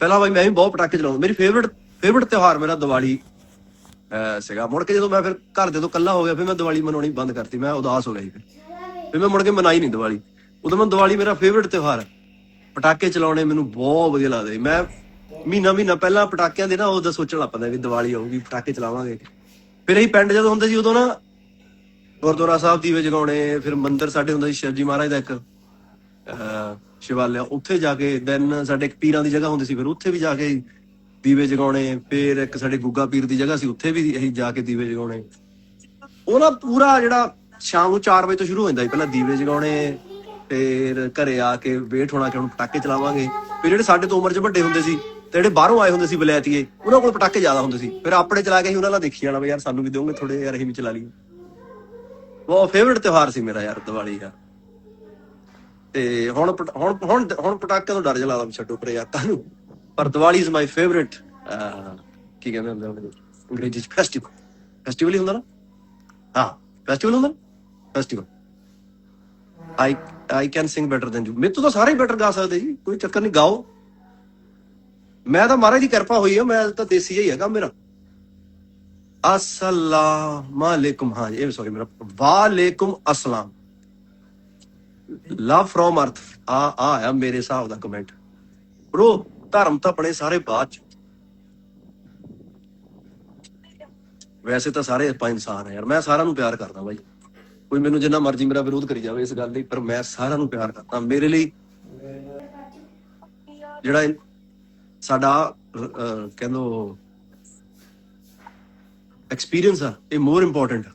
ਪਹਿਲਾਂ ਬਾਈ ਮੈਂ ਵੀ ਬਹੁਤ ਪਟਾਕੇ ਚਲਾਉਂਦਾ। ਮੇਰੀ ਫੇਵਰਿਟ ਫੇਵਰਿਟ ਤਿਉਹਾਰ ਮੇਰਾ ਦੀਵਾਲੀ ਸੀਗਾ। ਮੁੜ ਕੇ ਜਦੋਂ ਮੈਂ ਫਿਰ ਘਰ ਦੇ ਤੋਂ ਇਕੱਲਾ ਹੋ ਗਿਆ, ਫਿਰ ਮੈਂ ਦੀਵਾਲੀ ਮਨਾਉਣੀ ਬੰਦ ਕਰਤੀ। ਮੈਂ ਉਦਾਸ ਹੋ ਗਿਆ ਫਿਰ। ਫਿਰ ਮੈਂ ਮੁੜ ਕੇ ਮਨਾਈ ਨਹੀਂ ਦੀਵਾਲੀ। ਉਦੋਂ ਮੈਂ ਦੀਵਾਲੀ ਮੇਰਾ ਫੇਵਰਿਟ ਤਿਉਹਾਰ ਪਟਾਕੇ ਚਲਾਉਣੇ ਮੈਨੂੰ ਬਹੁਤ ਵਧੀਆ ਲੱਗਦੇ ਸੀ। ਮੈਂ ਮਹੀਨਾ ਮਹੀਨਾ ਪਹਿਲਾਂ ਪਟਾਕਿਆਂ ਦੇ ਨਾ ਉਹਦਾ ਸੋਚਣ ਲੱਗ ਪੈਂਦਾ ਵੀ ਦੀਵਾਲੀ ਆਊਗੀ, ਪਟਾਕੇ ਚਲਾਵਾਂਗੇ। ਫਿਰ ਅਸੀਂ ਪਿੰਡ ਜਦੋਂ ਹੁੰਦੇ ਸੀ, ਉਦੋਂ ਨਾ ਗੁਰਦੁਆਰਾ ਸਾਹਿਬ ਦੀਵੇ ਜਗਾਉਣੇ, ਫਿਰ ਮੰਦਿਰ ਸਾਡੇ ਹੁੰਦਾ ਸੀ ਸ਼ਿਵਜੀ ਮਹਾਰਾਜ ਦਾ ਇੱਕ ਸ਼ਿਵਾਲਿਆ, ਉੱਥੇ ਜਾ ਕੇ ਦੈਨ ਸਾਡੇ ਇੱਕ ਪੀਰਾਂ ਦੀ ਜਗ੍ਹਾ ਹੁੰਦੀ ਸੀ ਫਿਰ ਉੱਥੇ ਵੀ ਜਾ ਕੇ ਦੀਵੇ ਜਗਾਉਣੇ, ਫਿਰ ਇੱਕ ਸਾਡੇ ਗੁੱਗਾ ਪੀਰ ਦੀ ਜਗ੍ਹਾ ਸੀ, ਉੱਥੇ ਵੀ ਅਸੀਂ ਜਾ ਕੇ ਦੀਵੇ ਜਗਾਉਣੇ। ਉਹ ਨਾ ਪੂਰਾ ਜਿਹੜਾ ਸ਼ਾਮ ਨੂੰ 4 ਵਜੇ ਤੋਂ ਸ਼ੁਰੂ ਹੋ ਜਾਂਦਾ ਸੀ, ਪਹਿਲਾਂ ਦੀਵੇ ਜਗਾਉਣੇ, ਫਿਰ ਘਰੇ ਆ ਕੇ ਵੇਟ ਹੋਣਾ ਕਿ ਹੁਣ ਪਟਾਕੇ ਚਲਾਵਾਂਗੇ। ਫਿਰ ਜਿਹੜੇ ਸਾਡੇ ਤੋਂ ਉਮਰ 'ਚ ਵੱਡੇ ਹੁੰਦੇ ਸੀ, ਤੇ ਜਿਹੜੇ ਬਾਹਰੋਂ ਆਏ ਹੁੰਦੇ ਸੀ ਬਲੈਤੀਏ, ਉਹਨਾਂ ਕੋਲ ਪਟਾਕੇ ਜ਼ਿਆਦਾ ਹੁੰਦੇ ਸੀ। ਫਿਰ ਆਪਣੇ ਚਲਾ ਕੇ ਅਸੀਂ ਉਹਨਾਂ ਨਾਲ ਦੇਖੀ ਜਾਣਾ ਵੀ ਯਾਰ ਸਾਨੂੰ ਵੀ ਦਿਓਗੇ ਥੋੜੇ ਯਾਰ ਅਸੀਂ ਵੀ ਚਲਾ ਲਈਏ। ਉਹ ਫੇਵਰਿਟ ਤਿਉਹਾਰ ਸੀ ਮੇਰਾ ਯਾਰ ਦੀਵਾਲੀ ਦਾ। ਤੇ ਹੁਣ ਹੁਣ ਹੁਣ ਹੁਣ ਪਟਾਕਿਆਂ ਤੋਂ ਡਰ ਜਲਾਦਾ ਛੱਡੋ ਪਰੇ ਯਾਰ ਕਾਹਨੂੰ ਪਰ ਦੀਵਾਲੀ ਇਜ਼ ਮਾਈ ਫੇਵਰਿਟ ਕੀ ਕਹਿੰਦੇ ਹੁੰਦੇ ਉਹਨੂੰ? ਅੰਗਰੇਜ਼ੀ ਚ ਫੈਸਟੀਵਲ ਫੈਸਟੀਵਲ ਹੀ ਹੁੰਦਾ ਨਾ? ਹਾਂ ਫੈਸਟੀਵਲ ਹੁੰਦਾ festival I I can sing better than you ਮੇਰੇ ਤਾਂ ਸਾਰੇ ਹੀ ਬੈਟਰ ਗਾ ਸਕਦੇ ਜੀ, ਕੋਈ ਚੱਕਰ ਨਹੀਂ, ਗਾਓ। ਮੈਂ ਤਾਂ ਮਹਾਰਾਜ ਦੀ ਕਿਰਪਾ ਹੋਈ ਹੈ ਮੈਂ ਤਾਂ ਦੇਸੀ ਹੀ ਹੈਗਾ ਮੇਰਾ। ਅਸਲਾਮ ਅਲੈਕੁਮ। ਹਾਂ ਇਹ ਸੌਰੀ ਮੇਰਾ ਵਾਲੇਕੁਮ ਅਸਲਾਮ। ਲਵ ਫਰੋਮ ਅਰਥ ਆ ਆ ਆਇਆ ਮੇਰੇ ਹਿਸਾਬ ਦਾ ਕਮੈਂਟ ਬ్రో ਧਰਮ ਤਾਂ ਆਪਣੇ ਸਾਰੇ ਬਾਅਦ ਚ। ਵੈਸੇ ਤਾਂ ਸਾਰੇ ਆਪਾਂ ਇਨਸਾਨ ਆ ਯਾਰ। ਮੈਂ ਸਾਰਿਆਂ ਨੂੰ ਪਿਆਰ ਕਰਦਾ ਬਾਈ। ਕੋਈ ਮੈਨੂੰ ਜਿੰਨਾ ਮਰਜ਼ੀ ਮੇਰਾ ਵਿਰੋਧ ਕਰੀ ਜਾਵੇ ਇਸ ਗੱਲ ਲਈ ਪਰ ਮੈਂ ਸਾਰਿਆਂ ਨੂੰ ਪਿਆਰ ਕਰਦਾ। ਮੇਰੇ ਲਈ ਜਿਹੜਾ ਸਾਡਾ ਅਹ, ਕਹਿੰਦੋ ਐਕਸਪੀਰੀਅੰਸ ਆ ਇਹ ਮੋਰ ਇੰਪੋਰਟੈਂਟ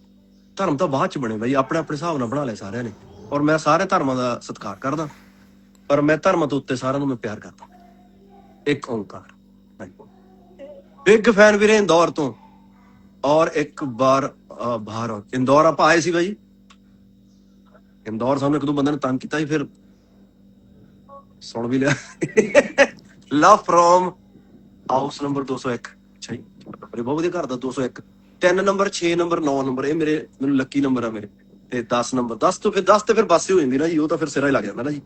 ਧਰਮ ਤਾਂ ਬਾਅਦ ਚ ਬਣੇ ਬਾਈ। ਆਪਣੇ ਆਪਣੇ ਹਿਸਾਬ ਨਾਲ ਬਣਾ ਲਿਆ ਸਾਰਿਆਂ ਨੇ। ਔਰ ਮੈਂ ਸਾਰੇ ਧਰਮਾਂ ਦਾ ਸਤਿਕਾਰ ਕਰਦਾ। ਪਰ ਮੈਂ ਧਰਮਾਂ ਤੋਂ ਉੱਤੇ ਸਾਰਿਆਂ ਨੂੰ ਮੈਂ ਪਿਆਰ ਕਰਦਾ। ਇੱਕ ਓੰਕਾਰ। ਬਿਗ ਫੈਨ ਵੀਰੇ ਇੰਦੌਰ ਤੋਂ। ਔਰ ਇੱਕ ਵਾਰ ਬਾਹਰ ਇੰਦੌਰ ਆਪਾਂ ਆਏ ਸੀ ਬਾਈ। ਇੰਦੌਰ ਸਾਨੂੰ ਇੱਕ ਦੋ ਬੰਦੇ ਨੇ ਤੰਗ ਕੀਤਾ ਸੀ, ਫਿਰ ਸੁਣ ਵੀ ਲਿਆ। ਲਵ ਫਰੋਮ ਹਾਊਸ ਨੰਬਰ 201 ਅੱਛਾ ਜੀ। ਬਹੁਤ ਵਧੀਆ ਘਰ ਦਾ 201 3 ਨੰਬਰ 6 ਨੰਬਰ 9 ਨੰਬਰ, ਇਹ ਮੇਰੇ, ਮੈਨੂੰ ਲੱਕੀ ਨੰਬਰ ਆ ਮੇਰੇ। ਤੇ 10 ਨੰਬਰ 10 ਤੋਂ ਫਿਰ 10 ਤੇ ਫਿਰ ਬਾਸੀ ਹੋ ਜਾਂਦੀ ਨਾ ਜੀ, ਉਹ ਤਾਂ ਫਿਰ ਸਿਰਾ ਹੀ ਲੱਗ ਜਾਂਦਾ ਨਾ ਜੀ।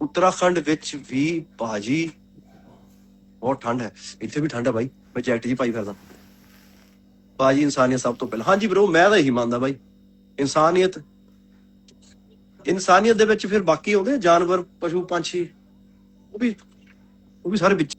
ਉੱਤਰਾਖੰਡ ਵਿੱਚ ਵੀ ਬਾਜੀ ਬਹੁਤ ਠੰਡ ਹੈ, ਇੱਥੇ ਵੀ ਠੰਡ ਹੈ ਬਾਈ, ਮੈਂ ਜੈਕਟ ਜੀ ਪਾਈ ਫਿਰਦਾ। ਬਾਜੀ ਇਨਸਾਨੀਅਤ ਸਭ ਤੋਂ ਪਹਿਲਾਂ, ਹਾਂਜੀ ਬ్రో ਮੈਂ ਤਾਂ ਇਹੀ ਮੰਨਦਾ ਬਾਈ। ਇਨਸਾਨੀਅਤ ਇਨਸਾਨੀਅਤ ਦੇ ਵਿੱਚ ਫਿਰ ਬਾਕੀ ਆਉਂਦੇ ਜਾਨਵਰ, ਪਸ਼ੂ ਪੰਛੀ, ਉਹ ਵੀ ਉਹ ਵੀ ਸਾਰੇ ਵਿੱਚ।